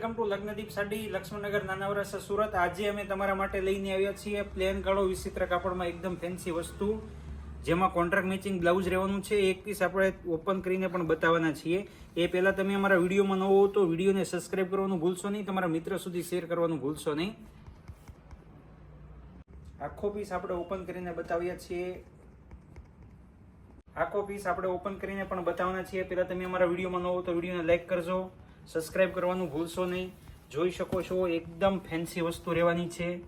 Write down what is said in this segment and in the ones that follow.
Welcome to Lagnadeep sari, Laxmannagar Nanavarachha Surat. આજે અમે તમારા માટે લઈને આવ્યા છીએ પ્લેન કાળો વિચિત્ર કાપડમાં એકદમ ફેન્સી વસ્તુ, જેમાં કોન્ટ્રાક્ટ મેચિંગ બ્લાઉઝ રહેવાનું છે. એક પીસ આપણે ઓપન કરીને પણ બતાવવાના છીએ. એ પહેલાં તમે અમારા વિડીયોમાં નવો હો તો વિડીયોને સબસ્ક્રાઇબ કરવાનું ભૂલશો નહીં. તમારા મિત્ર સુધી શેર કરવાનું ભૂલશો નહીં. આખો પીસ આપણે ઓપન કરીને બતાવ્યા છીએ. આખો પીસ આપણે ઓપન કરીને પણ બતાવવાના છીએ. પહેલાં તમે અમારા વિડીયોમાં નવો તો વિડીયોને લાઈક કરજો. સબસ્ક્રાઇબ કરવાનું ભૂલશો નહીં. જોઈ શકો છો, એકદમ ફેન્સી વસ્તુ રહેવાની છે.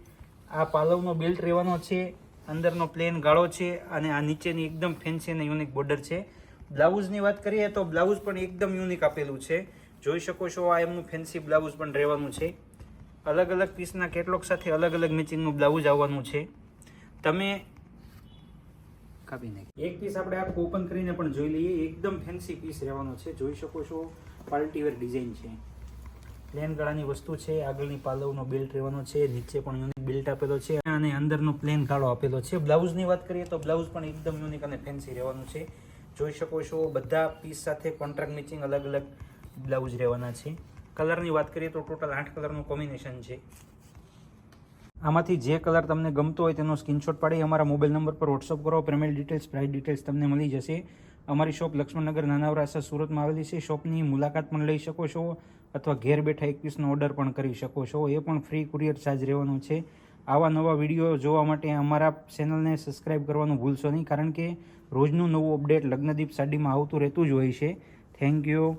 આ પાલવનો બેલ્ટ રહેવાનો છે. અંદરનો પ્લેન ગાળો છે અને આ નીચેની એકદમ ફેન્સી અને યુનિક બોર્ડર છે. બ્લાઉઝની વાત કરીએ તો બ્લાઉઝ પણ એકદમ યુનિક આપેલું છે. જોઈ શકો છો, આ એમનું ફેન્સી બ્લાઉઝ પણ રહેવાનું છે. અલગ અલગ પીસના કેટલોક સાથે અલગ અલગ મેચિંગનું બ્લાઉઝ આવવાનું છે. તમે કાપી નાખી. એક પીસ આપણે આખું ઓપન કરીને પણ જોઈ લઈએ. એકદમ ફેન્સી પીસ રહેવાનો છે. જોઈ શકો છો પાર્ટીવેર ડિઝાઇન છે. પ્લેન ગળાની વસ્તુ છે. આગળની પાલવનો બેલ્ટ રહેવાનો છે. નીચે પણ યુનિક બેલ્ટ આપેલો છે. અને અંદરનો પ્લેન ગાળો આપેલો છે. બ્લાઉઝની વાત કરીએ તો બ્લાઉઝ પણ એકદમ યુનિક અને ફેન્સી રહેવાનું છે. જોઈ શકો છો, બધા પીસ સાથે કોન્ટ્રાક્ટ મેચિંગ અલગ અલગ બ્લાઉઝ રહેવાના છે. કલરની વાત કરીએ તો ટોટલ આઠ કલરનું કોમ્બિનેશન છે. આમાંથી જે કલર તમને ગમતો હોય તેનો સ્ક્રીનશોટ પાડી, અમારા મોબાઈલ નંબર પર વોટ્સઅપ કરો પેમેન્ટ ડિટેલ્સ પ્રાઇસ ડિટેલ્સ તમને મળી જશે. અમારી શોપ લક્ષ્મણનગર નાનાવરાસા સુરતમાં આવેલી છે. શોપની મુલાકાત પણ લઈ શકો છો અથવા ઘેર બેઠા એકવીસનો ઓર્ડર પણ કરી શકો છો. એ પણ ફ્રી કુરિયર ચાર્જ રહેવાનો છે. આવા નવા વીડિયો જોવા માટે અમારા ચેનલને સબસ્ક્રાઇબ કરવાનું ભૂલશો નહીં, કારણ કે રોજનું નવું અપડેટ લગ્નદીપ સાડીમાં આવતું રહેતું જ હોય છે. Thank you